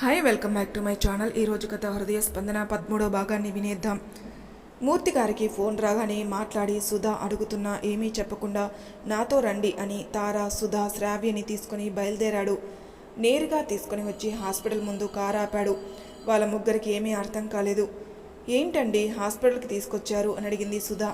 Hi welcome back to my channel. ఈరోజు కథ హృదయ స్పందన. పదమూడో భాగాన్ని వినేద్దాం. మూర్తి గారికి ఫోన్ రాగానే మాట్లాడి సుధా అడుగుతున్నా ఏమీ చెప్పకుండా నాతో రండి అని తారా సుధా శ్రావ్యని తీసుకుని బయలుదేరాడు. నేరుగా తీసుకుని వచ్చి హాస్పిటల్ ముందు కారు ఆపాడు. వాళ్ళ ముగ్గురికి ఏమీ అర్థం కాలేదు. ఏంటండి హాస్పిటల్కి తీసుకొచ్చారు అని అడిగింది సుధా.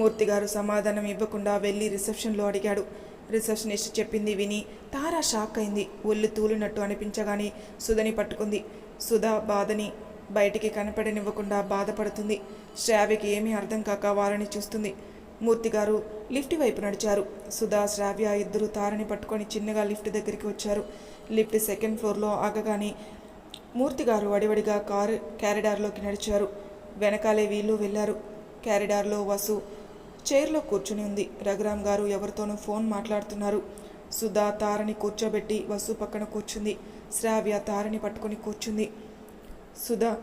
మూర్తి గారు సమాధానం ఇవ్వకుండా వెళ్ళి రిసెప్షన్లో అడిగాడు. రిసెప్షనిస్ట్ చెప్పింది విని తారా షాక్ అయింది. ఒళ్ళు తూలినట్టు అనిపించగానే సుధని పట్టుకుంది. సుధా బాధని బయటికి కనపడనివ్వకుండా బాధపడుతుంది. శ్రావ్యకి ఏమీ అర్థం కాక వారిని చూస్తుంది. మూర్తి గారు లిఫ్ట్ వైపు నడిచారు. సుధా శ్రావ్య ఇద్దరు తారని పట్టుకొని చిన్నగా లిఫ్ట్ దగ్గరికి వచ్చారు. లిఫ్ట్ సెకండ్ ఫ్లోర్లో ఆగగానే మూర్తి గారు వడివడిగా కారు క్యారిడార్లోకి నడిచారు. వెనకాలే వీళ్ళు వెళ్ళారు. క్యారిడార్లో వసు చైర్లో కూర్చుని ఉంది. రఘురామ్ గారు ఎవరితోనో ఫోన్ మాట్లాడుతున్నారు. సుధా తారని కూర్చోబెట్టి వసు పక్కన కూర్చుంది. శ్రావ్య తారని పట్టుకొని కూర్చుంది. సుధా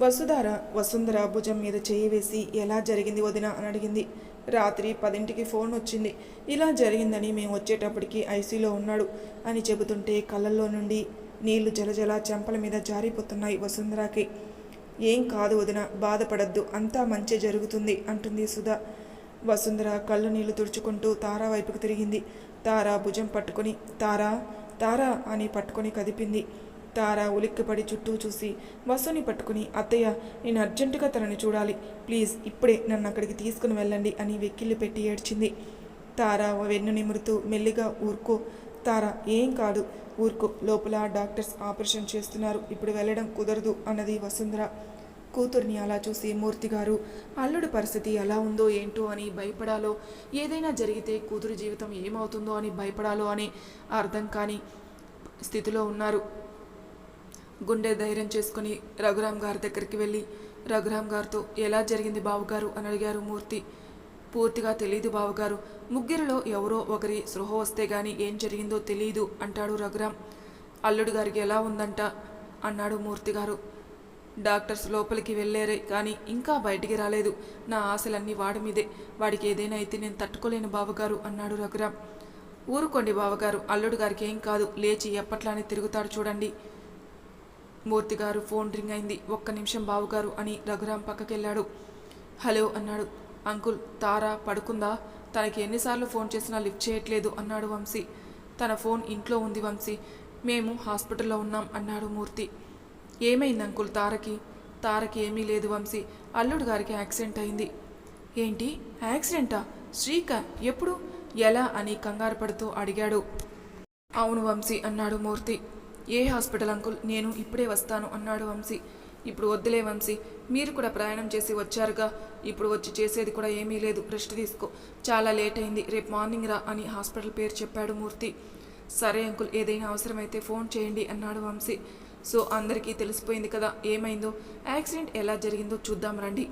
వసుధార వసుంధర భుజం మీద చేయి వేసి ఎలా జరిగింది వదిన? అని అడిగింది. రాత్రి పదింటికి ఫోన్ వచ్చింది. ఇలా జరిగిందని మేము వచ్చేటప్పటికి ఐసీలో ఉన్నాడు అని చెబుతుంటే కళ్ళల్లో నుండి నీళ్ళు జలజల చెంపల మీద జారిపోతున్నాయి వసుంధరాకి. ఏం కాదు వదిన బాధపడద్దు అంతా మంచి జరుగుతుంది అంటుంది సుధా. వసుంధర కళ్ళు నీళ్ళు తుడుచుకుంటూ తారా వైపుకు తిరిగింది. తారా భుజం పట్టుకొని తారా తారా అని పట్టుకొని కదిపింది. తారా ఉలిక్కిపడి చుట్టూ చూసి వసుని పట్టుకుని అత్తయ్య నేను అర్జెంటుగా తనని చూడాలి. ప్లీజ్ ఇప్పుడే నన్ను అక్కడికి తీసుకుని వెళ్ళండి అని వెక్కిళ్ళు పెట్టి ఏడ్చింది. తారా వెన్ను నిమురుతూ మెల్లిగా ఊరుకో తారా ఏం కాదు. ఊరుకో లోపల డాక్టర్స్ ఆపరేషన్ చేస్తున్నారు. ఇప్పుడు వెళ్ళడం కుదరదు అన్నది వసుంధర. కూతుర్ని అలా చూసి మూర్తి గారు అల్లుడి పరిస్థితి ఎలా ఉందో ఏంటో అని భయపడాలో ఏదైనా జరిగితే కూతురు జీవితం ఏమవుతుందో అని భయపడాలో అని అర్థం కాని స్థితిలో ఉన్నారు. గుండె ధైర్యం చేసుకుని రఘురామ్ గారి దగ్గరికి వెళ్ళి రఘురామ్ గారితో ఎలా జరిగింది బావగారు? అని అడిగారు మూర్తి. పూర్తిగా తెలియదు బావగారు. ముగ్గురిలో ఎవరో ఒకరి సృహ వస్తే గాని ఏం జరిగిందో తెలియదు అంటాడు రఘురామ్. అల్లుడు గారికి ఎలా ఉందంట? అన్నాడు మూర్తి గారు. డాక్టర్స్ లోపలికి వెళ్ళారే కానీ ఇంకా బయటికి రాలేదు. నా ఆశలన్నీ వాడి మీదే. వాడికి ఏదైనా అయితే నేను తట్టుకోలేను బావగారు అన్నాడు రఘురామ్. ఊరుకోండి బావగారు అల్లుడు గారికి ఏం కాదు. లేచి ఎప్పట్లానే తిరుగుతాడు చూడండి. మూర్తి గారు ఫోన్ రింగ్ అయింది. ఒక్క నిమిషం బావగారు అని రఘురాం పక్కకెళ్ళాడు. హలో అన్నాడు. అంకుల్ తారా పడుకుందా? తనకి ఎన్నిసార్లు ఫోన్ చేసినా లిఫ్ట్ చేయట్లేదు అన్నాడు వంశీ. తన ఫోన్ ఇంట్లో ఉంది వంశీ. మేము హాస్పిటల్లో ఉన్నాం అన్నాడు మూర్తి. ఏమైంది అంకుల్ తారకి? తారకి ఏమీ లేదు వంశీ. అల్లుడు గారికి యాక్సిడెంట్ అయింది. ఏంటి? యాక్సిడెంటా? శ్రీక ఎప్పుడు? ఎలా అని కంగారు పడుతూ అడిగాడు. అవును వంశీ అన్నాడు మూర్తి. ఏ హాస్పిటల్ అంకుల్? నేను ఇప్పుడే వస్తాను అన్నాడు వంశీ. ఇప్పుడు వద్దులే వంశీ మీరు కూడా ప్రయాణం చేసి వచ్చారుగా. ఇప్పుడు వచ్చి చేసేది కూడా ఏమీ లేదు. రెస్ట్ తీసుకో. చాలా లేట్ అయింది. రేపు మార్నింగ్ రా అని హాస్పిటల్ పేరు చెప్పాడు మూర్తి. సరే అంకుల్ ఏదైనా అవసరమైతే ఫోన్ చేయండి అన్నాడు వంశీ. సో అందరికీ తెలిసిపోయింది కదా. ఏమైందో? యాక్సిడెంట్ ఎలా జరిగిందో చూద్దాం రండి.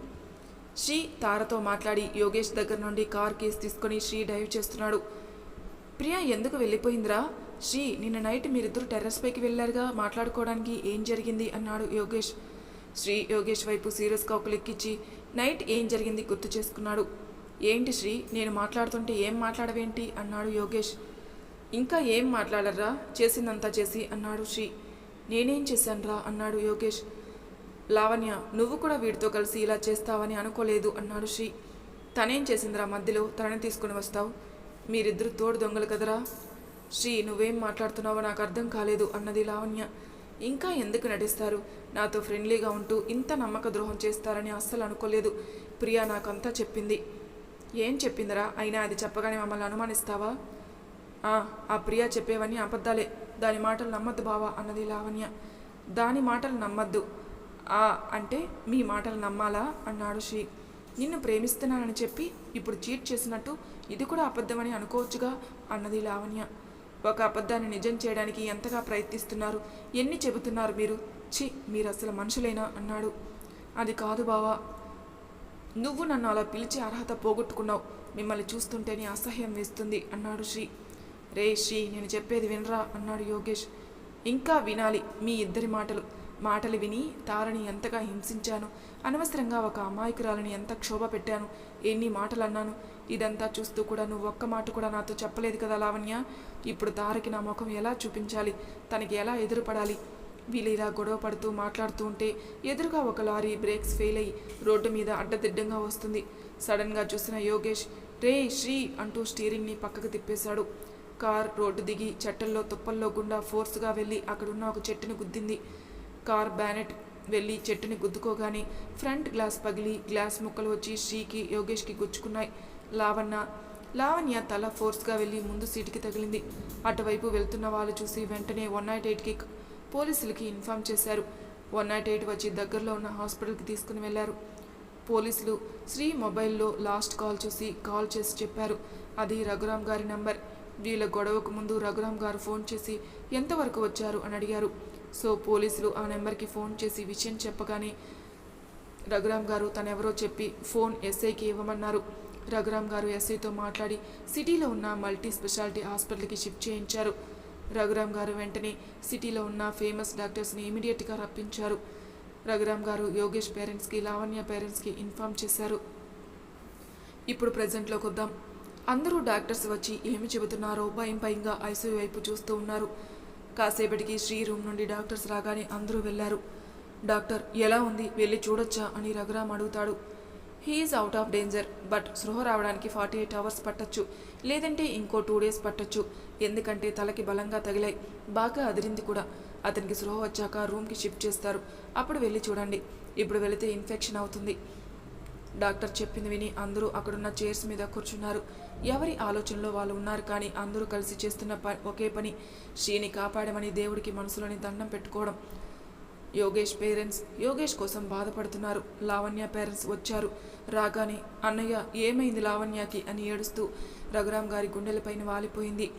శ్రీ తారతో మాట్లాడి యోగేష్ దగ్గర నుండి కార్ కేసు తీసుకొని శ్రీ డ్రైవ్ చేస్తున్నాడు. ప్రియా ఎందుకు వెళ్ళిపోయిందిరా? శ్రీ నిన్న నైట్ మీరిద్దరు టెర్రస్ పైకి వెళ్ళారుగా. మాట్లాడుకోవడానికి ఏం జరిగింది? అన్నాడు యోగేష్. శ్రీ యోగేష్ వైపు సీరియస్గా ఒక లెక్కిచ్చి నైట్ ఏం జరిగింది గుర్తు చేసుకున్నాడు. ఏంటి శ్రీ నేను మాట్లాడుతుంటే ఏం మాట్లాడవేంటి? అన్నాడు యోగేష్. ఇంకా ఏం మాట్లాడరా చేసిందంతా చేసి అన్నాడు శ్రీ. నేనేం చేశానురా? అన్నాడు యోగేష్. లావణ్య నువ్వు కూడా వీడితో కలిసి ఇలా చేస్తావని అనుకోలేదు అన్నాడు శ్రీ. తనేం చేసిందిరా మధ్యలో? తనని తీసుకుని వస్తావు? మీరిద్దరు తోడు దొంగలు కదరా? శ్రీ నువ్వేం మాట్లాడుతున్నావో నాకు అర్థం కాలేదు అన్నది లావణ్య. ఇంకా ఎందుకు నటిస్తారు? నాతో ఫ్రెండ్లీగా ఉంటూ ఇంత నమ్మక ద్రోహం చేస్తారని అస్సలు అనుకోలేదు. ప్రియా నాకంతా చెప్పింది. ఏం చెప్పిందిరా? అయినా అది చెప్పగానే మమ్మల్ని అనుమానిస్తావా? "ఆ, ఆ ప్రియా చెప్పేవన్నీ అబద్ధాలే. దాని మాటలు నమ్మద్దు బావా అన్నది లావణ్య. దాని మాటలు నమ్మద్దు. ఆ అంటే మీ మాటలు నమ్మాలా? అన్నాడు శ్రీ. నిన్ను ప్రేమిస్తున్నానని చెప్పి ఇప్పుడు చీట్ చేసినట్టు ఇది కూడా అబద్ధమని అనుకోవచ్చుగా? అన్నది లావణ్య. ఒక అబద్ధాన్ని నిజం చేయడానికి ఎంతగా ప్రయత్నిస్తున్నారు? ఎన్ని చెబుతున్నారు మీరు? ఛీ మీరు అసలు మనుషులేనా? అన్నాడు. అది కాదు బావా. నువ్వు నన్ను అలా పిలిచి అర్హత పోగొట్టుకున్నావు. మిమ్మల్ని చూస్తుంటేనే అసహ్యం వేస్తుంది అన్నాడు శ్రీ. రే శ్రీ నేను చెప్పేది వినరా? అన్నాడు యోగేష్. ఇంకా వినాలి మీ ఇద్దరి మాటలు. మాటలు విని తారని ఎంతగా హింసించాను. అనవసరంగా ఒక అమాయకురాలని ఎంత క్షోభ పెట్టాను. ఎన్ని మాటలు అన్నాను ఇదంతా చూస్తూ కూడా నువ్వు ఒక్క మాట కూడా నాతో చెప్పలేదు కదా లావణ్య? ఇప్పుడు తారకి నా ముఖం ఎలా చూపించాలి? తనకి ఎలా ఎదురుపడాలి? వీళ్ళు ఇలా గొడవ పడుతూ మాట్లాడుతూ ఉంటే ఎదురుగా ఒక లారీ బ్రేక్స్ ఫెయిల్ అయ్యి రోడ్డు మీద అడ్డదిడ్డంగా వస్తుంది. సడన్గా చూసిన యోగేష్ రే శ్రీ అంటూ స్టీరింగ్ని పక్కకు తిప్పేశాడు. కార్ రోడ్డు దిగి చెట్టల్లో తుప్పల్లో గుండా ఫోర్స్గా వెళ్ళి అక్కడున్న ఒక చెట్టుని గుద్దింది. కార్ బ్యానెట్ వెళ్ళి చెట్టుని గుద్దుకోగానే ఫ్రంట్ గ్లాస్ పగిలి గ్లాస్ ముక్కలు వచ్చి శ్రీకి యోగేష్కి గుచ్చుకున్నాయి. లావణ్య లావణ్య తల ఫోర్స్గా వెళ్ళి ముందు సీటుకి తగిలింది. అటువైపు వెళ్తున్న వాళ్ళు చూసి వెంటనే వన్ నాట్ ఎయిట్కి పోలీసులకి ఇన్ఫామ్ చేశారు. వన్ నాట్ ఎయిట్ వచ్చి దగ్గరలో ఉన్న హాస్పిటల్కి తీసుకుని వెళ్ళారు పోలీసులు శ్రీ మొబైల్లో లాస్ట్ కాల్ చూసి కాల్ చేసి చెప్పారు. అది రఘురామ్ గారి నంబర్. వీళ్ళ గొడవకు ముందు రఘురామ్ గారు ఫోన్ చేసి ఎంతవరకు వచ్చారు? అని అడిగారు. సో పోలీసులు ఆ నెంబర్కి ఫోన్ చేసి విషయం చెప్పగానే రఘురామ్ గారు తనెవరో చెప్పి ఫోన్ ఎస్ఐకి ఇవ్వమన్నారు. రఘురామ్ గారు ఎస్ఐతో మాట్లాడి సిటీలో ఉన్న మల్టీ స్పెషాలిటీ హాస్పిటల్కి షిఫ్ట్ చేయించారు. రఘురామ్ గారు వెంటనే సిటీలో ఉన్న ఫేమస్ డాక్టర్స్ని ఇమీడియట్గా రప్పించారు. రఘురామ్ గారు యోగేష్ పేరెంట్స్కి లావణ్య పేరెంట్స్కి ఇన్ఫామ్ చేశారు. ఇప్పుడు ప్రజెంట్లోకి వద్దాం అందరూ డాక్టర్స్ వచ్చి ఏమి చెబుతున్నారో భయం భయంగా ఐసీయూ వైపు చూస్తూ ఉన్నారు. కాసేపటికి శ్రీ రూమ్ నుండి డాక్టర్స్ రాగానే అందరూ వెళ్ళారు. డాక్టర్ ఎలా ఉంది? వెళ్ళి చూడొచ్చా? అని రఘురామ్ అడుగుతాడు. He's out of danger but స్పృహ రావడానికి ఫార్టీ ఎయిట్ అవర్స్ పట్టొచ్చు. లేదంటే ఇంకో టూ డేస్ పట్టొచ్చు. ఎందుకంటే తలకి బలంగా తగిలాయి. బాగా అదిరింది కూడా. అతనికి స్పృహ వచ్చాక రూమ్కి షిఫ్ట్ చేస్తారు. అప్పుడు వెళ్ళి చూడండి. ఇప్పుడు వెళితే ఇన్ఫెక్షన్ అవుతుంది. డాక్టర్ చెప్పింది విని అందరూ అక్కడున్న చైర్స్ మీద కూర్చున్నారు. ఎవరి ఆలోచనలో వాళ్ళు ఉన్నారు కానీ అందరూ కలిసి చేస్తున్న ప ఒకే పని. శ్రీని కాపాడమని దేవుడికి మనసులోని దండం పెట్టుకోవడం. యోగేష్ పేరెంట్స్ యోగేష్ కోసం బాధపడుతున్నారు. లావణ్య పేరెంట్స్ వచ్చారు. రాగానే అన్నయ్య ఏమైంది లావణ్యకి? అని ఏడుస్తూ రఘురామ్ గారి గుండెలపైన వాలిపోయింది.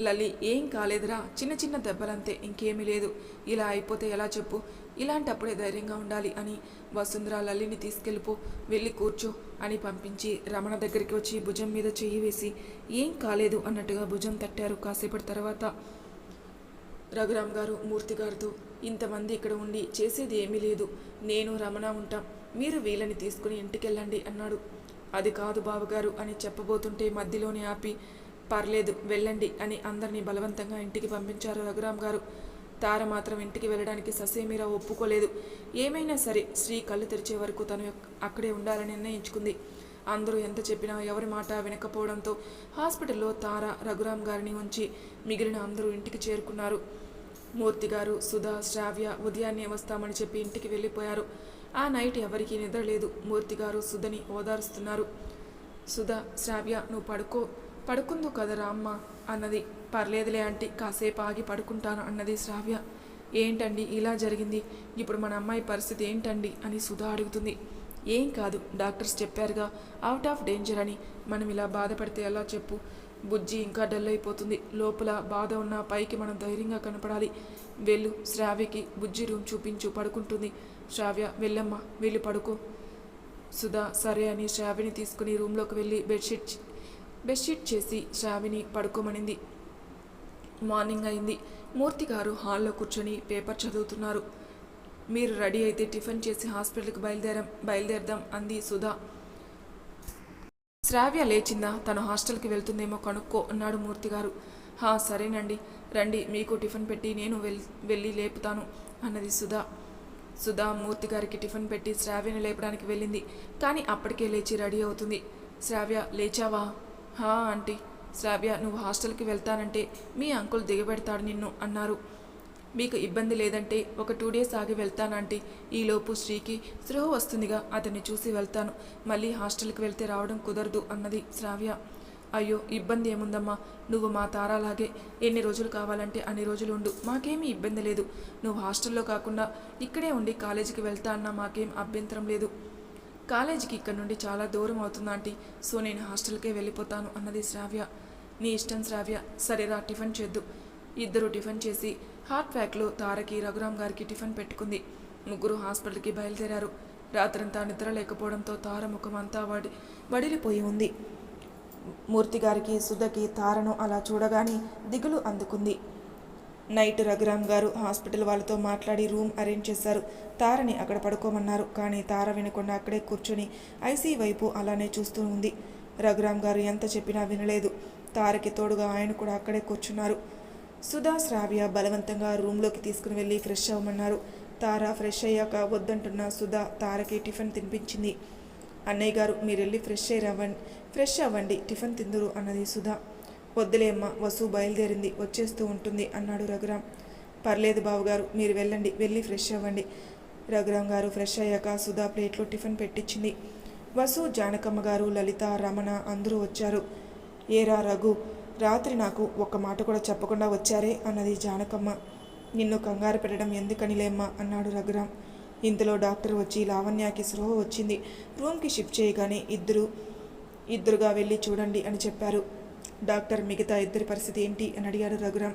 లలి ఏం కాలేదురా. చిన్న చిన్న దెబ్బలంతే ఇంకేమీ లేదు. ఇలా అయిపోతే ఎలా చెప్పు? ఇలాంటప్పుడే ధైర్యంగా ఉండాలి అని వసుంధర లల్లిని తీసుకెళ్ళిపో వెళ్ళి కూర్చో అని పంపించి రమణ దగ్గరికి వచ్చి భుజం మీద చెయ్యి వేసి ఏం కాలేదు అన్నట్టుగా భుజం తట్టారు. కాసేపటి తర్వాత రఘురామ్ గారు మూర్తి గారితో ఇంతమంది ఇక్కడ ఉండి చేసేది ఏమీ లేదు. నేను రమణ ఉంటాం. మీరు వీళ్ళని తీసుకుని ఇంటికెళ్ళండి అన్నాడు. అది కాదు బావగారు అని చెప్పబోతుంటే మధ్యలోనే ఆపి పర్లేదు వెళ్ళండి అని అందరినీ బలవంతంగా ఇంటికి పంపించారు రఘురామ్ గారు. తార మాత్రం ఇంటికి వెళ్ళడానికి ససేమీరా ఒప్పుకోలేదు. ఏమైనా సరే శ్రీ కళ్ళు తెరిచే వరకు తను అక్కడే ఉండాలని నిర్ణయించుకుంది. అందరూ ఎంత చెప్పినా ఎవరి మాట వినకపోవడంతో హాస్పిటల్లో తార రఘురామ్ గారిని ఉంచి మిగిలిన అందరూ ఇంటికి చేరుకున్నారు. మూర్తి గారు సుధా శ్రావ్య ఉదయాన్నే వస్తామని చెప్పి ఇంటికి వెళ్ళిపోయారు. ఆ నైట్ ఎవరికీ నిద్ర లేదు. మూర్తి గారు సుధని ఓదారుస్తున్నారు. సుధా శ్రావ్య నువ్వు పడుకో. పడుకుందో కదరా అమ్మ అన్నది. పర్లేదులే ఆంటీ కాసేపు ఆగి పడుకుంటాను అన్నది శ్రావ్య. ఏంటండి ఇలా జరిగింది? ఇప్పుడు మన అమ్మాయి పరిస్థితి ఏంటండి? అని సుధా అడుగుతుంది. ఏం కాదు డాక్టర్స్ చెప్పారుగా అవుట్ ఆఫ్ డేంజర్ అని. మనం ఇలా బాధపడితే ఎలా చెప్పు? బుజ్జి ఇంకా డల్ అయిపోతుంది. లోపల బాధ ఉన్న పైకి మనం ధైర్యంగా కనపడాలి. వెళ్ళు శ్రావ్యకి బుజ్జి రూమ్ చూపించు పడుకుంటుంది. శ్రావ్య వెళ్ళమ్మా వెళ్ళి పడుకో. సుధా సరే అని శ్రావ్యని తీసుకుని రూమ్లోకి వెళ్ళి బెడ్షీట్ బెడ్షీట్ చేసి శ్రావ్యని పడుకోమనింది. మార్నింగ్ అయింది. మూర్తి గారు హాల్లో కూర్చొని పేపర్ చదువుతున్నారు. మీరు రెడీ అయితే టిఫిన్ చేసి హాస్పిటల్కి బయలుదేరాం బయలుదేరదాం అంది సుధా. శ్రావ్య లేచిందా తను హాస్టల్కి వెళ్తుందేమో కనుక్కో అన్నాడు మూర్తి గారు హా సరేనండి. రండి మీకు టిఫిన్ పెట్టి నేను వెల్ వెళ్ళి లేపుతాను అన్నది సుధా. సుధా మూర్తి గారికి టిఫిన్ పెట్టి శ్రావ్యని లేపడానికి వెళ్ళింది. కానీ అప్పటికే లేచి రెడీ అవుతుంది. శ్రావ్య లేచావా? హా ఆంటీ. శ్రావ్య నువ్వు హాస్టల్కి వెళ్తానంటే మీ అంకుల్ దిగబెడతాడు నిన్ను అన్నారు. మీకు ఇబ్బంది లేదంటే ఒక టూ డేస్ ఆగి వెళ్తానంటే ఈలోపు శ్రీకి స్పృహ వస్తుందిగా. అతన్ని చూసి వెళ్తాను. మళ్ళీ హాస్టల్కి వెళ్తే రావడం కుదరదు అన్నది శ్రావ్య. అయ్యో ఇబ్బంది ఏముందమ్మా? నువ్వు మా తారాలాగే ఎన్ని రోజులు కావాలంటే అన్ని రోజులు ఉండు. మాకేమీ ఇబ్బంది లేదు. నువ్వు హాస్టల్లో కాకుండా ఇక్కడే ఉండి కాలేజీకి వెళ్తా అన్నా మాకేం అభ్యంతరం లేదు. కాలేజీకి ఇక్కడ నుండి చాలా దూరం అవుతుంది ఆంటీ. సో నేను హాస్టల్కే వెళ్ళిపోతాను అన్నది శ్రావ్య. నీ ఇష్టం శ్రావ్య. సరేరా టిఫిన్ చేద్దు. ఇద్దరు టిఫిన్ చేసి హార్ట్ ప్యాక్లో తారకి రఘురామ్ గారికి టిఫిన్ పెట్టుకుంది. ముగ్గురు హాస్పిటల్కి బయలుదేరారు. రాత్రంతా నిద్ర లేకపోవడంతో తార ముఖం అంతా వడి వడిలిపోయి ఉంది. మూర్తి గారికి సుధకి తారను అలా చూడగానే దిగులు అందుకుంది. నైట్ రఘురామ్ గారు హాస్పిటల్ వాళ్ళతో మాట్లాడి రూమ్ అరేంజ్ చేశారు. తారని అక్కడ పడుకోమన్నారు. కానీ తార వినకుండా అక్కడే కూర్చుని ఐసీ వైపు అలానే చూస్తూ ఉంది. రఘురామ్ గారు ఎంత చెప్పినా వినలేదు. తారకి తోడుగా ఆయన కూడా అక్కడే కూర్చున్నారు. సుధా శ్రావ్య బలవంతంగా రూమ్లోకి తీసుకుని వెళ్ళి ఫ్రెష్ అవ్వమన్నారు. తార ఫ్రెష్ అయ్యాక వద్దంటున్న సుధా తారకి టిఫిన్ తినిపించింది. అన్నయ్య గారు మీరు వెళ్ళి ఫ్రెష్ అయ్యి రవ్వండి. ఫ్రెష్ అవ్వండి టిఫిన్ తిందురు అన్నది సుధా. వద్దులే అమ్మ వసు బయలుదేరింది వచ్చేస్తూ ఉంటుంది అన్నాడు రఘురాం పర్లేదు బావగారు మీరు వెళ్ళండి వెళ్ళి ఫ్రెష్ అవ్వండి రఘురాం గారు ఫ్రెష్ అయ్యాక సుధా ప్లేట్లో టిఫిన్ పెట్టించింది. వసు జానకమ్మ గారు లలిత రమణ అందరూ వచ్చారు. ఏరా రఘు రాత్రి నాకు ఒక్క మాట కూడా చెప్పకుండా వచ్చారే అన్నది జానకమ్మ. నిన్ను కంగారు పెట్టడం ఎందుకనిలేమ్మా అన్నాడు రఘురాం ఇంతలో డాక్టర్ వచ్చి లావణ్యకి స్రోహ వచ్చింది. రూమ్కి షిఫ్ట్ చేయగానే ఇద్దరు ఇద్దరుగా వెళ్ళి చూడండి అని చెప్పారు. డాక్టర్ మిగతా ఇద్దరి పరిస్థితి ఏంటి అని అడిగాడు రఘురాం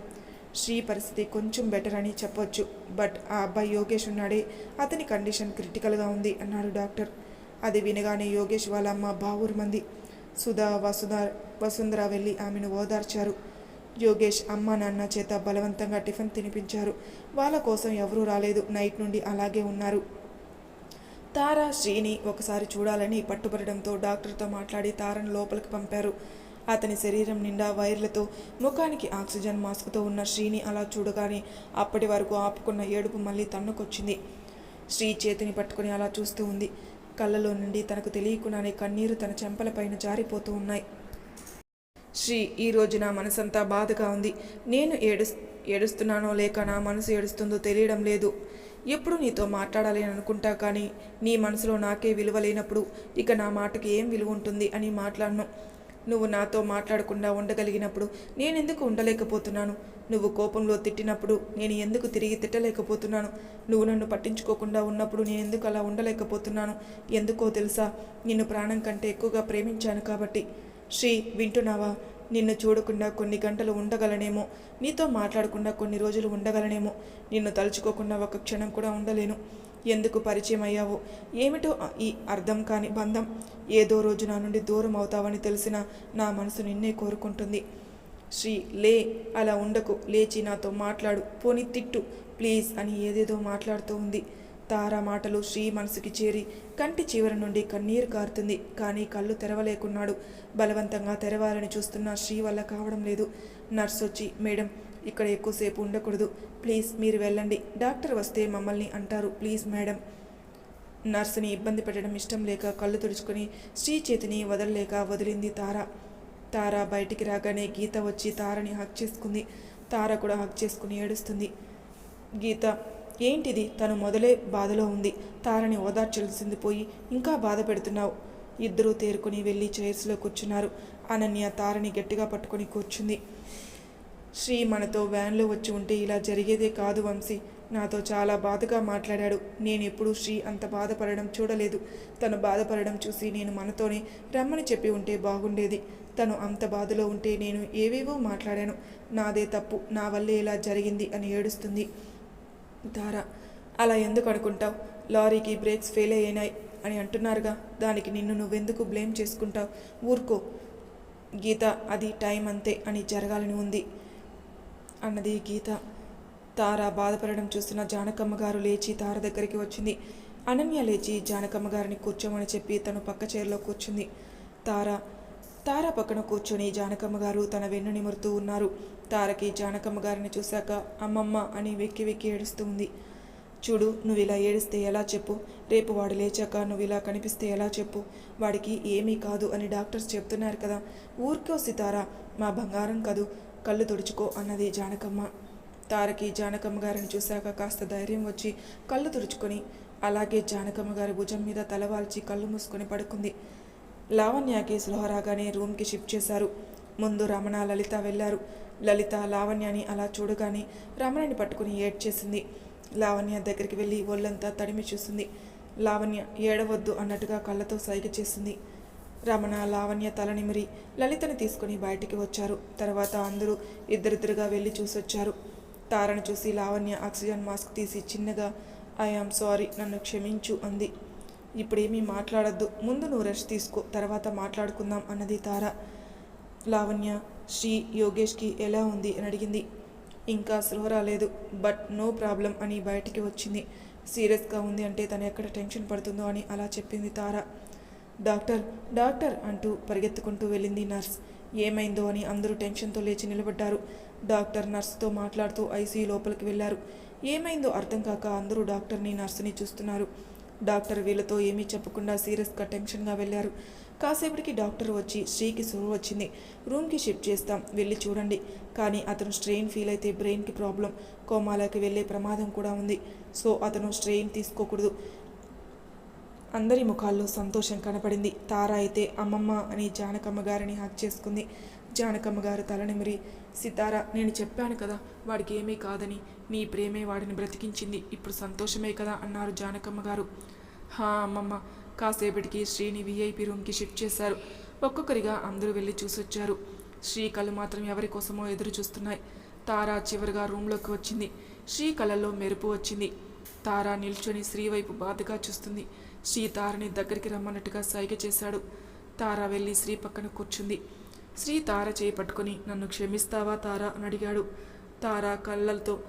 శ్రీ పరిస్థితి కొంచెం బెటర్ అని చెప్పొచ్చు బట్ ఆ అబ్బాయి యోగేష్ ఉన్నాడే అతని కండిషన్ క్రిటికల్గా ఉంది అన్నాడు డాక్టర్. అది వినగానే యోగేష్ వాళ్ళ అమ్మ బావురు మంది సుధా వసుధ వసుంధర వెళ్ళి ఆమెను ఓదార్చారు. యోగేష్ అమ్మ నాన్న చేత బలవంతంగా టిఫిన్ తినిపించారు. వాళ్ళ కోసం ఎవరూ రాలేదు. నైట్ నుండి అలాగే ఉన్నారు. తార శ్రీని ఒకసారి చూడాలని పట్టుబడడంతో డాక్టర్తో మాట్లాడి తారను లోపలికి పంపారు. అతని శరీరం నిండా వైర్లతో ముఖానికి ఆక్సిజన్ మాస్క్తో ఉన్న శ్రీని అలా చూడగానే అప్పటి వరకు ఆపుకున్న ఏడుపు మళ్ళీ తన్నుకొచ్చింది. శ్రీ చేతిని పట్టుకుని అలా చూస్తూ ఉంది. కళ్ళలో నుండి తనకు తెలియకుండానే కన్నీరు తన చెంపలపైన జారిపోతూ ఉన్నాయి. శ్రీ ఈ రోజు నా మనసంతా బాధగా ఉంది. నేను ఏడు ఏడుస్తున్నానో లేక నా మనసు ఏడుస్తుందో తెలియడం లేదు. ఎప్పుడు నీతో మాట్లాడాలి అని అనుకుంటా కానీ నీ మనసులో నాకే విలువ లేనప్పుడు ఇక నా మాటకి ఏం విలువ ఉంటుంది అని మాట్లాడను. నువ్వు నాతో మాట్లాడకుండా ఉండగలిగినప్పుడు నేనెందుకు ఉండలేకపోతున్నాను? నువ్వు కోపంలో తిట్టినప్పుడు నేను ఎందుకు తిరిగి తిట్టలేకపోతున్నాను? నువ్వు నన్ను పట్టించుకోకుండా ఉన్నప్పుడు నేను ఎందుకు అలా ఉండలేకపోతున్నాను? ఎందుకో తెలుసా? నిన్ను ప్రాణం కంటే ఎక్కువగా ప్రేమించాను కాబట్టి. శ్రీ వింటున్నావా? నిన్ను చూడకుండా కొన్ని గంటలు ఉండగలనేమో. నీతో మాట్లాడకుండా కొన్ని రోజులు ఉండగలనేమో. నిన్ను తలుచుకోకుండా ఒక క్షణం కూడా ఉండలేను. ఎందుకు పరిచయం అయ్యావో ఏమిటో ఈ అర్థం కాని బంధం. ఏదో రోజు నా నుండి దూరం అవుతావని తెలిసిన నా మనసు నిన్నే కోరుకుంటుంది. శ్రీ లే అలా ఉండకు. లేచి నాతో మాట్లాడు. పోని తిట్టు. ప్లీజ్ అని ఏదేదో మాట్లాడుతూ ఉంది. తారా మాటలు శ్రీ మనసుకి చేరి కంటి చివరి నుండి కన్నీరు కారుతుంది. కానీ కళ్ళు తెరవలేకున్నాడు. బలవంతంగా తెరవాలని చూస్తున్న శ్రీ వల్ల కావడం లేదు. నర్స్ వచ్చి మేడం ఇక్కడ ఎక్కువసేపు ఉండకూడదు. ప్లీజ్ మీరు వెళ్ళండి. డాక్టర్ వస్తే మమ్మల్ని అంటారు. Please madam. నర్సుని ఇబ్బంది పెట్టడం ఇష్టం లేక కళ్ళు తుడుచుకొని శ్రీ చేతిని వదలలేక వదిలింది తార. తార బయటికి రాగానే గీత వచ్చి తారని హక్ చేసుకుంది. తార కూడా హక్ చేసుకుని ఏడుస్తుంది. గీత ఏంటిది? తను మొదలే బాధలో ఉంది. తారని ఓదార్చాల్సింది పోయి ఇంకా బాధ పెడుతున్నావు. ఇద్దరూ తేరుకుని వెళ్ళి చైర్స్లో కూర్చున్నారు. అనన్య తారని గట్టిగా పట్టుకొని కూర్చుంది. శ్రీ మనతో వ్యాన్లో వచ్చి ఉంటే ఇలా జరిగేదే కాదు వంశీ. నాతో చాలా బాధగా మాట్లాడాడు. నేను ఎప్పుడూ శ్రీ అంత బాధపడడం చూడలేదు. తను బాధపడడం చూసి నేను మనతోనే రమ్మని చెప్పి ఉంటే బాగుండేది. తను అంత బాధలో ఉంటే నేను ఏవేవో మాట్లాడాను. నాదే తప్పు నా వల్లే ఇలా జరిగింది అని ఏడుస్తుంది. దారా అలా ఎందుకు అనుకుంటావు? లారీకి బ్రేక్స్ ఫెయిల్ అయినాయి అని అంటున్నారుగా. దానికి నిన్ను నువ్వెందుకు బ్లేమ్ చేసుకుంటావు? ఊరుకో. గీత అది టైం అంతే అని జరగాలని ఉంది. అన్నది గీత. తార బాధపడడం చూస్తున్న జానకమ్మ గారు లేచి తార దగ్గరికి వచ్చింది. అనన్య లేచి జానకమ్మ గారిని కూర్చోమని చెప్పి తను పక్క చైర్లో కూర్చుంది. తార తార పక్కన కూర్చొని జానకమ్మ గారు తన వెన్ను నిమురుతూ ఉన్నారు. తారకి జానకమ్మ గారిని చూశాక అమ్మమ్మ అని వెక్కి వెక్కి ఏడుస్తూ ఉంది. చూడు నువ్వు ఇలా ఏడిస్తే ఎలా చెప్పు? రేపు వాడు లేచాక నువ్వు ఇలా కనిపిస్తే ఎలా చెప్పు? వాడికి ఏమీ కాదు అని డాక్టర్స్ చెప్తున్నారు కదా. ఊరికో సితారా మా బంగారం కదూ. కళ్ళు తుడుచుకో అన్నది జానకమ్మ. తారకి జానకమ్మ గారిని చూశాక కాస్త ధైర్యం వచ్చి కళ్ళు తుడుచుకొని అలాగే జానకమ్మ గారి భుజం మీద తలవాల్చి కళ్ళు మూసుకొని పడుకుంది. లావణ్యకి స్లోహరాగానే రూమ్కి షిఫ్ట్ చేశారు. ముందు రమణ లలిత వెళ్ళారు. లలిత లావణ్యని అలా చూడగానే రమణని పట్టుకుని ఏడ్చేసింది లావణ్య దగ్గరికి వెళ్ళి ఒళ్ళంతా తడిమి చూసింది. లావణ్య ఏడవద్దు అన్నట్టుగా కళ్ళతో సైగ చేసింది. రమణ లావణ్య తలనిమిరి లలితను లలితని తీసుకుని బయటికి వచ్చారు. తర్వాత అందరూ ఇద్దరిద్దరుగా వెళ్ళి చూసొచ్చారు. తారను చూసి లావణ్య ఆక్సిజన్ మాస్క్ తీసి చిన్నగా ఐఆమ్ సారీ నన్ను క్షమించు అంది. ఇప్పుడేమీ మాట్లాడద్దు. ముందు నువ్వు రెస్ట్ తీసుకో. తర్వాత మాట్లాడుకుందాం అన్నది తార. లావణ్య శ్రీ యోగేష్కి ఎలా ఉంది? అని అడిగింది. ఇంకా స్పృహ రాలేదు. బట్ నో ప్రాబ్లం అని బయటికి వచ్చింది. సీరియస్గా ఉంది అంటే తను ఎక్కడ టెన్షన్ పడుతుందో అని అలా చెప్పింది తార. డాక్టర్ డాక్టర్ అంటూ పరిగెత్తుకుంటూ వెళ్ళింది నర్స్. ఏమైందో అని అందరూ టెన్షన్తో లేచి నిలబడ్డారు. డాక్టర్ నర్స్తో మాట్లాడుతూ ఐసీయూ లోపలికి వెళ్ళారు. ఏమైందో అర్థం కాక అందరూ డాక్టర్ని నర్సుని చూస్తున్నారు. డాక్టర్ వీళ్ళతో ఏమీ చెప్పకుండా సీరియస్గా టెన్షన్గా వెళ్ళారు. కాసేపటికి డాక్టర్ వచ్చి శ్రీకి సురు వచ్చింది. రూమ్కి షిఫ్ట్ చేస్తాం వెళ్ళి చూడండి. కానీ అతను స్ట్రెయిన్ ఫీల్ అయితే బ్రెయిన్కి ప్రాబ్లం కోమాలోకి వెళ్ళే ప్రమాదం కూడా ఉంది. సో అతను స్ట్రెయిన్ తీసుకోకూడదు. అందరి ముఖాల్లో సంతోషం కనపడింది. తార అయితే అమ్మమ్మ అని జానకమ్మ గారిని హక్ చేసుకుంది. జానకమ్మ గారు తలనిమిరి సితార నేను చెప్పాను కదా వాడికి ఏమీ కాదని నీ ప్రేమే వాడిని బ్రతికించింది ఇప్పుడు సంతోషమే కదా అన్నారు జానకమ్మ గారు. హా అమ్మమ్మ కాసేపటికి శ్రీని విఐపి రూమ్కి షిఫ్ట్ చేశారు. ఒక్కొక్కరిగా అందరూ వెళ్ళి చూసొచ్చారు. శ్రీ కళ్ళు మాత్రం ఎవరి కోసమో ఎదురు చూస్తున్నాయి. తార చివరిగా రూమ్లోకి వచ్చింది. శ్రీ మెరుపు వచ్చింది. తారా నిల్చొని శ్రీ వైపు బాధగా చూస్తుంది. శ్రీ తారని దగ్గరికి రమ్మన్నట్టుగా సైగ చేశాడు. తార వెళ్ళి శ్రీ పక్కన కూర్చుంది. శ్రీ తార చేయి పట్టుకుని నన్ను క్షమిస్తావా తార? అని అడిగాడు. తార కళ్ళతో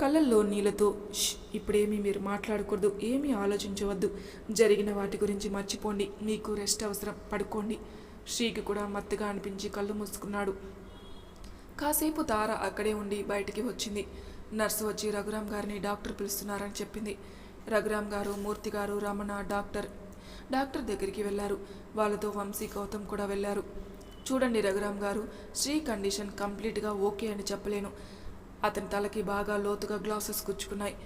కళ్ళల్లో నీళ్ళతో "ష్, ఇప్పుడేమీ మీరు మాట్లాడకూడదు ఏమీ ఆలోచించవద్దు. జరిగిన వాటి గురించి మర్చిపోండి మీకు రెస్ట్ అవసరం పడుకోండి. శ్రీకి కూడా మత్తుగా అనిపించి కళ్ళు మూసుకున్నాడు. కాసేపు తార అక్కడే ఉండి బయటికి వచ్చింది. నర్సు వచ్చి రఘురామ్ గారిని డాక్టర్ పిలుస్తున్నారని చెప్పింది. రఘురామ్ గారు మూర్తి గారు రమణ డాక్టర్ డాక్టర్ దగ్గరికి వెళ్ళారు. వాళ్ళతో వంశీ గౌతమ్ కూడా వెళ్ళారు. చూడండి రఘురామ్ గారు శ్రీ కండిషన్ కంప్లీట్గా ఓకే అని చెప్పలేను. అతని తలకి బాగా లోతుగా గ్లాసెస్ గుచ్చుకున్నాయి.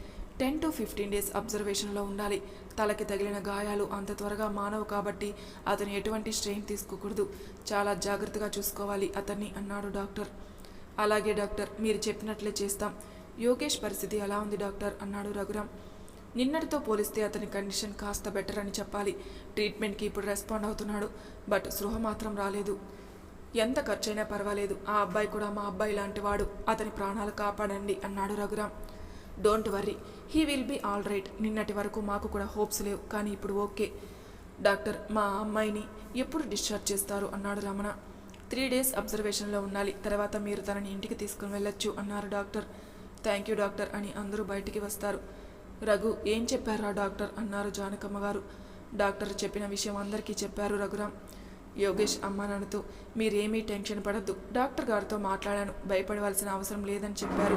టెన్ టు ఫిఫ్టీన్ డేస్ అబ్జర్వేషన్లో ఉండాలి. తలకి తగిలిన గాయాలు అంత త్వరగా మానవు కాబట్టి అతను ఎటువంటి స్ట్రెయిన్ తీసుకోకూడదు. చాలా జాగ్రత్తగా చూసుకోవాలి అతన్ని అన్నాడు డాక్టర్. అలాగే డాక్టర్ మీరు చెప్పినట్లే చేస్తాం. యోగేష్ పరిస్థితి ఎలా ఉంది డాక్టర్? అన్నాడు రఘురామ్. నిన్నటితో పోలిస్తే అతని కండిషన్ కాస్త బెటర్ అని చెప్పాలి. ట్రీట్మెంట్కి ఇప్పుడు రెస్పాండ్ అవుతున్నాడు. బట్ సృహ మాత్రం రాలేదు. ఎంత ఖర్చైనా పర్వాలేదు. ఆ అబ్బాయి కూడా మా అబ్బాయి లాంటి వాడు. అతని ప్రాణాలు కాపాడండి అన్నాడు Raghuram. Don't worry he will be all right నిన్నటి వరకు మాకు కూడా హోప్స్ లేవు. కానీ ఇప్పుడు ఓకే. డాక్టర్ మా అమ్మాయిని ఎప్పుడు డిశ్చార్జ్ చేస్తారు? అన్నాడు రమణ. త్రీ డేస్ అబ్జర్వేషన్లో ఉండాలి. తర్వాత మీరు తనని ఇంటికి తీసుకుని వెళ్ళొచ్చు అన్నారు డాక్టర్. థ్యాంక్ యూ డాక్టర్ అని అందరూ బయటికి వస్తారు. రఘు ఏం చెప్పారా డాక్టర్? అన్నారు జానకమ్మ గారు. డాక్టర్ చెప్పిన విషయం అందరికీ చెప్పారు రఘురామ్. యోగేష్ అమ్మానాన్నతో మీరేమీ టెన్షన్ పడద్దు. డాక్టర్ గారితో మాట్లాడాను. భయపడవలసిన అవసరం లేదని చెప్పారు.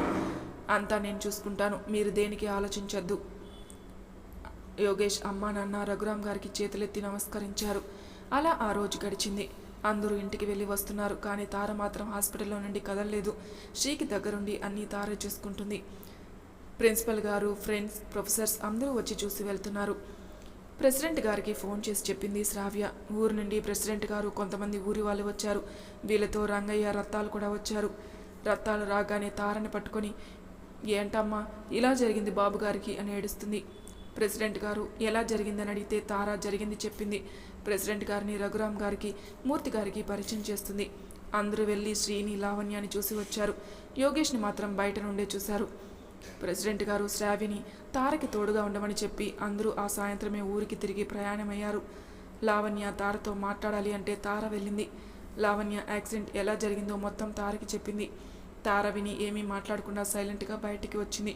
అంతా నేను చూసుకుంటాను. మీరు దేనికి ఆలోచించొద్దు. యోగేష్ అమ్మా నాన్న రఘురామ్ గారికి చేతులెత్తి నమస్కరించారు. అలా ఆ రోజు గడిచింది. అందరూ ఇంటికి వెళ్ళి వస్తున్నారు. కానీ తార మాత్రం హాస్పిటల్లో నుండి కదలలేదు. శ్రీకి దగ్గరుండి అన్నీ తారే చూసుకుంటుంది. ప్రిన్సిపల్ గారు ఫ్రెండ్స్ ప్రొఫెసర్స్ అందరూ వచ్చి చూసి వెళ్తున్నారు. ప్రెసిడెంట్ గారికి ఫోన్ చేసి చెప్పింది శ్రావ్య. ఊరు నుండి ప్రెసిడెంట్ గారు కొంతమంది ఊరి వాళ్ళు వచ్చారు. వీళ్ళతో రంగయ్య రత్తాలు కూడా వచ్చారు. రత్తాలు రాగానే తారని పట్టుకొని ఏంటమ్మా ఇలా జరిగింది బాబు గారికి అని ఏడుస్తుంది. ప్రెసిడెంట్ గారు ఎలా జరిగిందని అడిగితే తారా జరిగింది చెప్పింది. ప్రెసిడెంట్ గారిని రఘురామ్ గారికి మూర్తి గారికి పరిచయం చేస్తుంది. అందరూ వెళ్ళి శ్రీని లావణ్యాన్ని చూసి వచ్చారు. యోగేష్ని మాత్రం బయట నుండే చూశారు. ప్రెసిడెంట్ గారు శ్రావ్యని తారకి తోడుగా ఉండమని చెప్పి అందరూ ఆ సాయంత్రమే ఊరికి తిరిగి ప్రయాణమయ్యారు. లావణ్య తారతో మాట్లాడాలి అంటే తార వెళ్ళింది. లావణ్య యాక్సిడెంట్ ఎలా జరిగిందో మొత్తం తారకి చెప్పింది. తార విని ఏమీ మాట్లాడకుండా సైలెంట్గా బయటికి వచ్చింది.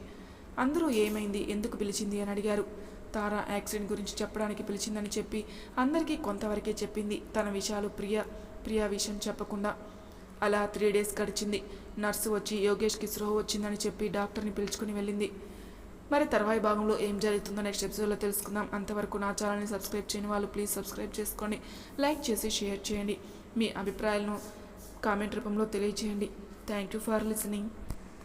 అందరూ ఏమైంది ఎందుకు పిలిచింది అని అడిగారు. తార యాక్సిడెంట్ గురించి చెప్పడానికి పిలిచిందని చెప్పి అందరికీ కొంతవరకే చెప్పింది. తన విషయాలు ప్రియ ప్రియా విషయం చెప్పకుండా. అలా త్రీ డేస్ గడిచింది. నర్సు వచ్చి యోగేష్కి స్రోహ వచ్చిందని చెప్పి డాక్టర్ని పిలుచుకుని వెళ్ళింది. మరి తర్వాయి భాగంలో ఏం జరుగుతుందో నెక్స్ట్ ఎపిసోడ్లో తెలుసుకుందాం. అంతవరకు నా ఛానల్ని సబ్స్క్రైబ్ చేయని వాళ్ళు ప్లీజ్ సబ్స్క్రైబ్ చేసుకోండి. లైక్ చేసి షేర్ చేయండి. మీ అభిప్రాయాలను కామెంట్ రూపంలో తెలియజేయండి థ్యాంక్ యూ ఫర్ లిసనింగ్